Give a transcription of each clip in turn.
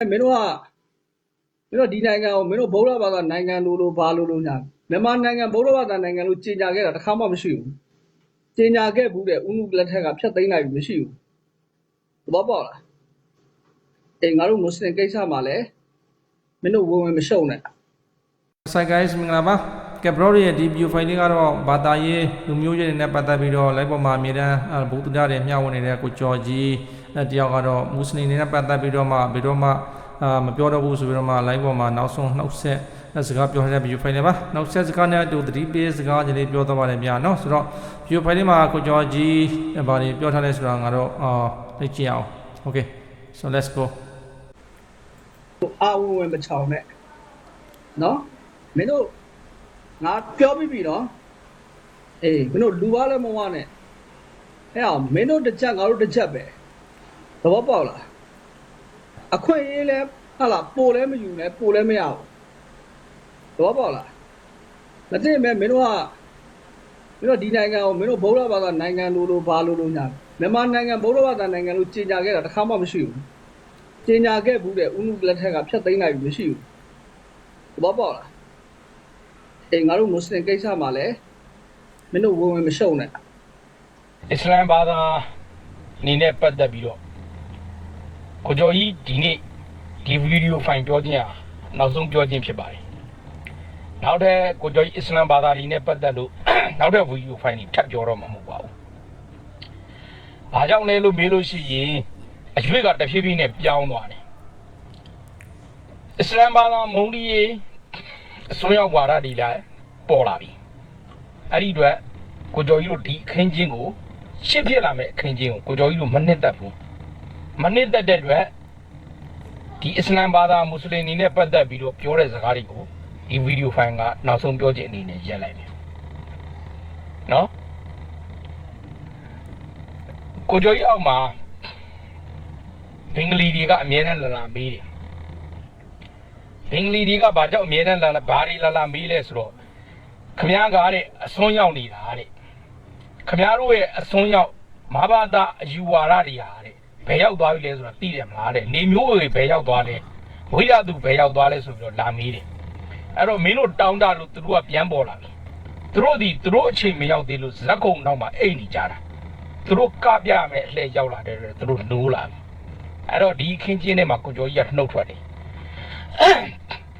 မင်းတို့ကမင်းတို့ဒီနိုင်ငံကိုမင်းတို့ဗုဒ္ဓဘာသာနိုင်ငံလို့လို့ဘာလို့လို့ညာမြန်မာနိုင်ငံဗုဒ္ဓဘာသာနိုင်ငံလို့ကြေညာခဲ့တာတစ်ခါမှမရှိဘူးကြေညာခဲ့ဘူးတဲ့ဥနုလက်ထက်ကဖျက်သိမ်းလိုက်ပြီမရှိဘူးသဘောပေါက်လားအေးငါတို့မွတ်စလင်ကိစ္စမှာလည်းမင်းတို့ဝင်ဝင်မရှုံနဲ့ဆိုင် guys မင်္ဂလာပါကဲ bro ရဲ့ဒီ view file လေးကတော့ဘာသာရေးလူမျိုးရေးတွေနဲ့ပတ်သက်ပြီးတော့ live ပေါ်မှာအမြဲတမ်းအဲဘုဒ္ဓတရားတွေမျှဝေနေတဲ့ကိုကျော်ကြီး အဲတယောက်ကတော့မွတ်စလင်တွေနဲ့ပတ်သက်ပြီးတော့မှဘယ်တော့မှအာမပြောတော့ဘူးဆိုပြီးတော့မှ live ပေါ်မှာနောက်ဆုံးနှုတ်ဆက်အဲစကားပြောတဲ့ view file လေးပါနောက်ဆက်စကားနဲ့အတူသတိပေးစကားကြီးလေးပြောတော့ပါတယ်ဗျာနော်ဆိုတော့ view file လေးမှာကိုကျော်ကြီးဘာတွေပြောထားလဲဆိုတာငါတို့အာသိကြည့်အောင် okay so let's go အာဝင်ဝင်မချောင်နဲ့နော်မင်းတို့ငါပြောပြီးပြီနော်အေးမင်းတို့လူပါလည်းမဝနဲ့အဲ့အောင်မင်းတို့တစ်ချက်ငါတို့တစ်ချက်ပဲ သဘောပေါက်လားအခွင့်အရေးလဲဟာလားပို့လဲမယူလဲပို့လဲမရဘူးသဘောပေါက်လားမသိမဲ့မင်းတို့ကမင်းတို့ဒီနိုင်ငံကိုမင်းတို့ဗုဒ္ဓဘာသာနိုင်ငံလို့လို့ဘာလို့လို့ညာမြန်မာနိုင်ငံဗုဒ္ဓဘာသာနိုင်ငံလို့ကြေညာခဲ့တာတစ်ခါမှမရှိဘူးကျင်ညာခဲ့ဘူးတဲ့ဥနုလက်ထက်ကဖျက်သိမ်းလိုက်ပြီမရှိဘူးသဘောပေါက်လားအေးငါတို့မွတ်စလင်ကိစ္စမှာလည်းမင်းတို့ဝင်ဝင်မရှုံနဲ့အစ္စလမ်ဘာသာနေနဲ့ပတ်သက်ပြီးတော့ ကိုကျော်ကြီးဒီနေ့ဒီဗီဒီယိုဖိုင်ပြောခြင်းဟာနောက်ဆုံးပြောခြင်းဖြစ်ပါတယ်။နောက်တဲ့ကိုကျော်ကြီးအစ္စလမ်ဘာသာဒီနဲ့ပတ်သက်လို့နောက်တဲ့ဗီဒီယိုဖိုင်ကြီးထပ်ပြောတော့မှာမဟုတ်ပါဘူး။ဘာကြောင့်လဲလို့မေးလို့ရှိရင်အရွေးကတဖြည်းဖြည်းနဲ့ပြောင်းသွားတယ်။အစ္စလမ်ဘာသာမုန်းဒီရေးအစွန်းရောက်ဝါဒတွေလည်းပေါ်လာပြီ။အဲ့ဒီအတွက်ကိုကျော်ကြီးတို့ဒီအခင်းချင်းကိုရှင်းပြလာမယ့်အခင်းချင်းကိုကိုကျော်ကြီးတို့မနစ်သက်ဘူး မနစ်သက်တဲ့အတွက်ဒီအစ္စလမ်ဘာသာမွတ်စလင်တွေနဲ့ပတ်သက်ပြီးတော့ပြောတဲ့စကားတွေကိုဒီဗီဒီယိုဖိုင်ကနောက်ဆုံးပြောချင်အနေနဲ့ရက်လိုက်တယ်နော်ကိုကျော်ကြီးအောက်မှာဘင်္ဂလီတွေကအမြဲတမ်းလာလာမေးတယ်ဘင်္ဂလီတွေကဘာကြောင့်အမြဲတမ်းလာလာဘာတွေလာလာမေးလဲဆိုတော့ခမည်းကားတဲ့အစွန်းရောက်နေတာတဲ့ခမရတို့ရဲ့အစွန်းရောက်မဘာသာအယူဝါဒတွေဟာတဲ့ဘ ယ်ရောက်သွားပြီလဲဆိုတာသိတယ်မလားတဲ့နေမျိုးတွေဘယ်ရောက်သွားလဲဝိရသူဘယ်ရောက်သွားလဲဆိုပြီးတော့လာမေးတယ်အဲ့တော့မင်းတို့တောင်းတလို့သူတို့ကပြန်ပေါ်လာပြီသူတို့ဒီသူတို့အချိန်မရောက်သေးလို့ဇက်ကုံနောက်မှာအိတ်နေကြတာသူတို့ကပြမယ်အလှည့်ရောက်လာတယ်သူတို့နိုးလာပြီအဲ့တော့ဒီခင်းချင်းထဲမှာကိုကျော်ကြီးကနှုတ်ထွက်တယ်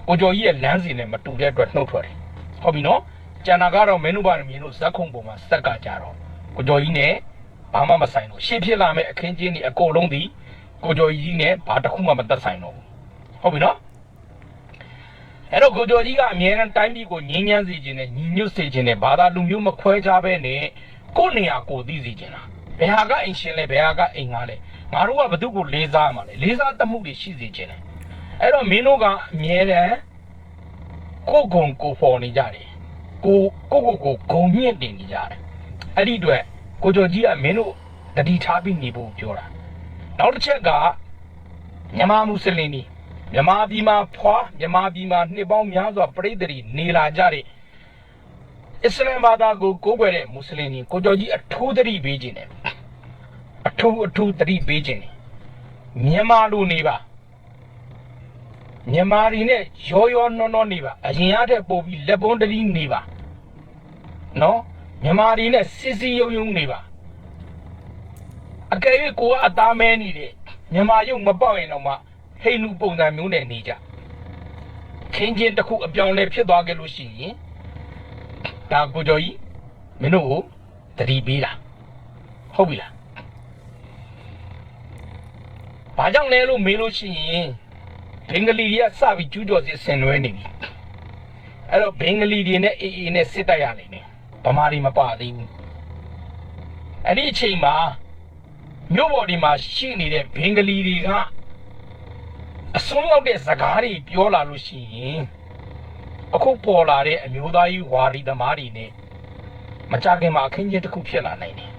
ကိုကျော်ကြီးရဲ့လမ်းစဉ်နဲ့မတူတဲ့အတွက်နှုတ်ထွက်တယ်ဟုတ်ပြီနော်ကျန်တာကတော့မင်းတို့ဘာမြင်လို့ဇက်ခုံပေါ်မှာစက်ကကြတော့ကိုကျော်ကြီးနဲ့ ဘာမှမဆိုင်တော့ရှေ့ဖြစ်လာမယ့်အခင်းချင်းတွေအကုန်လုံးဒီကိုကျော်ကြီးနဲ့ဘာတစ်ခုမှမသက်ဆိုင်တော့ဘူးဟုတ်ပြီနော်အဲ့တော့ကိုကျော်ကြီးကအမြဲတမ်းတိုင်းပြည်ကိုငြင်းညမ်းစေခြင်းနဲ့ညီညွတ်စေခြင်းနဲ့ဘာသာလူမျိုးမခွဲခြားဘဲနဲ့ကိုယ့်နေရာကိုသိစေခြင်းလားဘယ်ဟာကအိမ်ရှင်လဲဘယ်ဟာကအိမ်ငါလဲငါတို့ကဘသူ့ကိုလေးစားမှာလဲလေးစားတမှုတွေရှိစေခြင်းလဲအဲ့တော့မင်းတို့ကအမြဲတမ်းကိုယ့်ဂုံကိုယ်ဖော်နေကြတယ်ကိုကိုကိုကိုဂုံမြင့်တင်နေကြတယ်အဲ့ဒီအတွက် ကိုကျော်ကြီးကမင်းတို့တတိထားပြီးနေဖို့ပြောတာနောက်တစ်ချက်ကမြန်မာမွတ်စလင်တွေမြန်မာပြည်မှာဖွာမြန်မာပြည်မှာနှစ်ပေါင်းများစွာပြိတ္တိနေလာကြတဲ့အစ္စလမ်ဘာသာကိုကိုးကွယ်တဲ့မွတ်စလင်တွေကိုကျော်ကြီးအထူးသတိပေးခြင်းတယ်အထူးအထူးသတိပေးခြင်းတယ်မြန်မာလူနေပါမြန်မာတွေနဲ့ရောရောနှောနှောနေပါအရင်အထက်ပို့ပြီးလက်ပွန်းတတိနေပါနော် မြန်မာတွေနဲ့စစ်စစ်ယုံယုံနေပါအကယ်၍ကိုကအသားမဲနေတယ်မြန်မာရုပ်မပေါက်ရင်တော့မှဟိန္ဒူပုံစံမျိုးနဲ့နေကြခင်းချင်းတစ်ခုအပြောင်းလဲဖြစ်သွားကြလို့ရှိရင်ဒါကိုကျော်ကြီးမင်းတို့ကိုတတိပေးတာဟုတ်ပြီလားဘာကြောင့်လဲလို့မေးလို့ရှိရင်ဘင်္ဂလီတွေကစပြီးကျူးကျော်စစ်ဆင်နွှဲနေပြီအဲ့တော့ဘင်္ဂလီတွေနဲ့အေးအေးနဲ့စစ်တိုက်ရနေတယ် ဗမာတွေမပါသေးဘူးအဲ့ဒီအချိန်မှာမြို့ပေါ်ဒီမှာရှိနေတဲ့ဘင်္ဂလီတွေကအစွန်းရောက်တဲ့စကားတွေပြောလာလို့ရှိရင်အခုပေါ်လာတဲ့အမျိုးသားကြီးဝါဒီသမားတွေနဲ့မကြခင်မှာအခင်းချင်းတစ်ခုဖြစ်လာနိုင်တယ်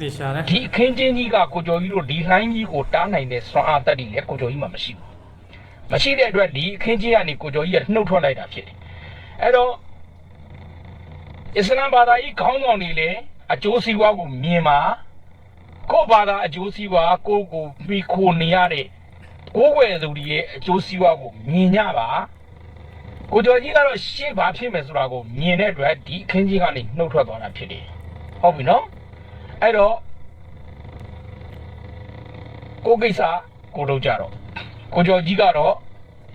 တေချာလဲဒီအခင်းချင်းကြီးကကိုကျော်ကြီးတို့ဒီလှိုင်းကြီးကိုတားနိုင်တဲ့စွမ်းအားတက်တွေလည်းကိုကျော်ကြီးမှမရှိဘူးမရှိတဲ့အတွက်ဒီအခင်းကြီးကနေကိုကျော်ကြီးကနှုတ်ထွက်လိုက်တာဖြစ်တယ်အဲ့တော့ အစ္စလမ်ဘာသာကြီးခေါင်းဆောင်တွေလည်းအကျိုးစီးပွားကိုမြင်ပါကိုယ့်ဘာသာအကျိုးစီးပွားကိုယ့်ကိုမိခိုနေရတဲ့ကိုယ်ွယ်သူတွေရဲ့အကျိုးစီးပွားကိုမြင်ကြပါကိုကျော်ကြီးကတော့ရှေ့ဘာဖြစ်မယ်ဆိုတာကိုမြင်တဲ့အတွက်ဒီအခင်းကြီးကနေနှုတ်ထွက်သွားတာဖြစ်တယ်ဟုတ်ပြီနော်အဲ့တော့ကိုကိစ္စကိုလုပ်ကြတော့ကိုကျော်ကြီးကတော့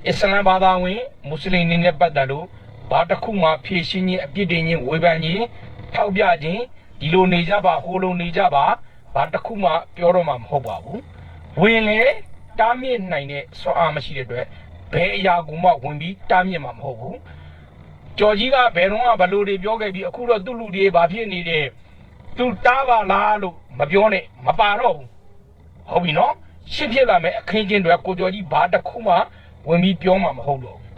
အစ္စလမ်ဘာသာဝင်မွတ်စလင်တွေနဲ့ပတ်သက်လို့ ဘာတစ်ခုမှဖြည့်ရှင်းခြင်းအပြစ်တင်ခြင်းဝေဖန်ခြင်းထောက်ပြခြင်းဒီလိုနေကြပါဟိုလိုနေကြပါဘာတစ်ခုမှပြောတော့မှမဟုတ်ပါဘူးဝင်လေတားမြစ်နိုင်တဲ့စွမ်းအားမရှိတဲ့အတွက်ဘယ်အရာကိုမှဝင်ပြီးတားမြစ်မှာမဟုတ်ဘူးကျော်ကြီးကဘယ်တော့မှဘလို့တွေပြောခဲ့ပြီးအခုတော့သူ့လူတွေဘာဖြစ်နေတယ်သူတားပါလားလို့မပြောနဲ့မပါတော့ဘူးဟုတ်ပြီနော်ရှစ်ဖြစ်လာမယ်အခင်းချင်းတွေကကိုကျော်ကြီးဘာတစ်ခုမှဝင်ပြီးပြောမှာမဟုတ်တော့ဘူး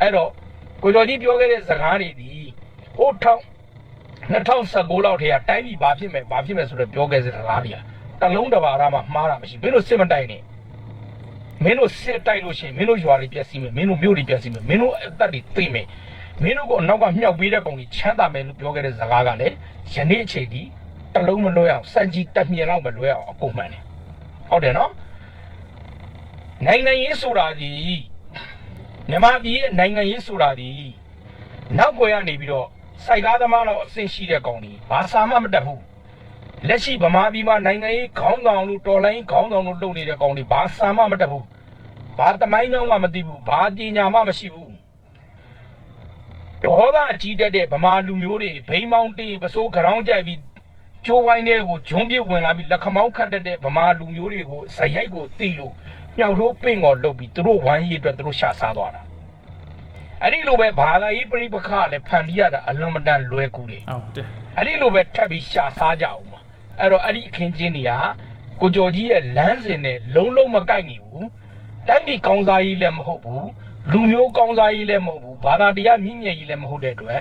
အဲ့တော့ ကိုကျော်ကြီးပြောခဲ့တဲ့စကားတွေဒီဟိုထောင်2019လောက်ထဲကတိုင်းပြည်ဘာဖြစ်မယ်ဘာဖြစ်မယ်ဆိုတော့ပြောခဲ့တဲ့စကားတွေကတလုံးတစ်ပါးရမှမှားတာမရှိဘူးမင်းတို့စစ်မတိုင်နဲ့မင်းတို့စစ်တိုက်လို့ရှိရင်မင်းတို့ရွာတွေပြက်စီးမယ်မင်းတို့မြို့တွေပြက်စီးမယ်မင်းတို့အသက်တွေသိမယ်မင်းတို့ကအနောက်ကမြောက်ပေးတဲ့ကောင်ကြီးချမ်းသာမယ်လို့ပြောခဲ့တဲ့စကားကလည်းယနေ့အချိန်ဒီတလုံးမလွဲအောင်စံကြီးတက်မြင်လောက်မလွဲအောင်အကုန်မှန်တယ်ဟုတ်တယ်နော်နိုင်ငံရေးဆိုတာဒီ မြန်မာပြည်ရဲ့နိုင်ငံရေးဆိုတာဒီနောက်ွယ်ကနေပြီးတော့စိုက်ကားသမားတော့အဆင့်ရှိတဲ့ကောင်ကြီးဘာစာမှမတတ်ဘူးလက်ရှိဗမာပြည်မှာနိုင်ငံရေးခေါင်းဆောင်လို့တော်လိုင်းခေါင်းဆောင်လို့လုပ်နေတဲ့ကောင်ကြီးဘာစာမှမတတ်ဘူးဘာတမိုင်းတော့မှမသိဘူးဘာပညာမှမရှိဘူးဒေါသအကြီးတက်တဲ့ဗမာလူမျိုးတွေဘိန်းမောင်းတေးပစိုးကြောင်းကြိုက်ပြီးကျိုးဝိုင်းတွေကိုဂျုံပြစ်ဝင်လာပြီးလက်ခမောင်းခတ်တတ်တဲ့ဗမာလူမျိုးတွေကိုဇယိုက်ကိုတီးလို့ မြောက်ထိုးပင့်ကိုလုတ်ပြီးသူတို့ဝိုင်းရေးအတွက်သူတို့ရှာစားသွားတာအဲ့ဒီလိုပဲဘာသာရေးပြိပခလည်းဖန်ပြီးရတာအလွန်မတန်လွယ်ကူတယ်ဟုတ်တယ်အဲ့ဒီလိုပဲထပ်ပြီးရှာစားကြအောင်ပါအဲ့တော့အဲ့ဒီအခင်းချင်းတွေကကိုကျော်ကြီးရဲ့လမ်းစဉ်နဲ့လုံးလုံးမကိုက်ညီဘူးတိုင်းပြည်ကောင်းစားရေးလည်းမဟုတ်ဘူးလူမျိုးကောင်းစားရေးလည်းမဟုတ်ဘူးဘာသာတရားမြင့်မြတ်ရေးလည်းမဟုတ်တဲ့အတွက်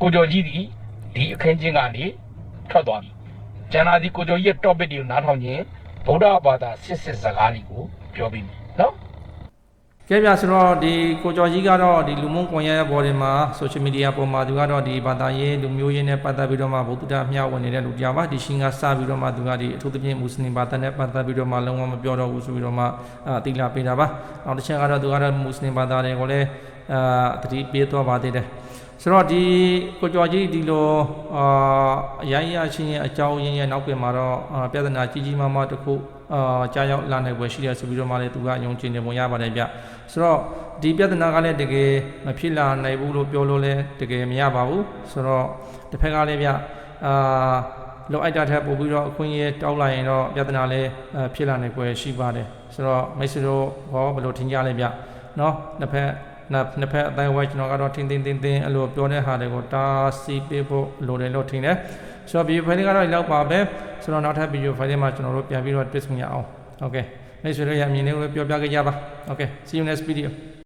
ကိုကျော်ကြီးဒီဒီအခင်းချင်းကနေထွက်သွားပြီကျန်တာဒီကိုကျော်ကြီးရဲ့ topic တွေကိုနားထောင်ခြင်းဗုဒ္ဓဘာသာစစ်စစ်စကားတွေကို ပြောပြီးမယ်နော်ကဲပြဆိုတော့ဒီကိုကျော်ကြီးကတော့ဒီလူမှုကွန်ရက်ဘော်တွေမှာ social media ပေါ်မှာသူကတော့ဒီဘာသာရေးလူမျိုးရေးနဲ့ပတ်သက်ပြီးတော့မှဗုဒ္ဓတရားမျှဝေနေတဲ့လူတစ်ယောက်ပါဒီရှင်ကစပြီးတော့မှသူကဒီအထူးသဖြင့်မွတ်စလင်ဘာသာနဲ့ပတ်သက်ပြီးတော့မှလုံးဝမပြောတော့ဘူးဆိုပြီးတော့မှအာတိလာပေးတာပါနောက်တစ်ချက်ကတော့သူကတော့မွတ်စလင်ဘာသာတွေကိုလည်းအာတတိပေးသွားပါသေးတယ်ဆိုတော့ဒီကိုကျော်ကြီးဒီလိုအာအရိုင်းရချင်းရဲ့အကြောင်းရင်းရဲ့နောက်ပြင်မှာတော့အာပြဿနာကြီးကြီးမားမားတစ်ခု အာကြားရောက်လာနိုင်ပွဲရှိတယ်ဆိုပြီးတော့မှလည်းသူကယုံကြည်နေပုံရပါတယ်ဗျဆိုတော့ဒီပြဿနာကလည်းတကယ်မဖြစ်လာနိုင်ဘူးလို့ပြောလို့လည်းတကယ်မရပါဘူးဆိုတော့တစ်ဖက်ကလည်းဗျအာလောက်အိုက်တာထက်ပို့ပြီးတော့အခွင့်အရေးတောက်လာရင်တော့ပြဿနာလည်းအာဖြစ်လာနိုင်ပွဲရှိပါတယ်ဆိုတော့မိတ်ဆွေတို့ဘောဘယ်လိုထင်ကြလဲဗျနော်တစ်ဖက်နှစ်နှစ်ဖက်အတိုင်းဝိုင်းကျွန်တော်ကတော့ထင်းထင်းတင်းတင်းအဲ့လိုပြောတဲ့ဟာတွေကိုတားဆီးပေးဖို့လိုတယ်လို့ထင်တယ် ဆိုတော့ဗီဒီယိုဖိုင်လေးကတော့ဒီလောက်ပါပဲဆိုတော့နောက်ထပ်ဗီဒီယိုဖိုင်လေးမှာကျွန်တော်တို့ပြန်ပြီးတော့တွေ့ဆုံရအောင်โอเคမိတ်ဆွေတို့ရအမြင်လေးကိုပြောပြခဲ့ကြပါโอเค see you next video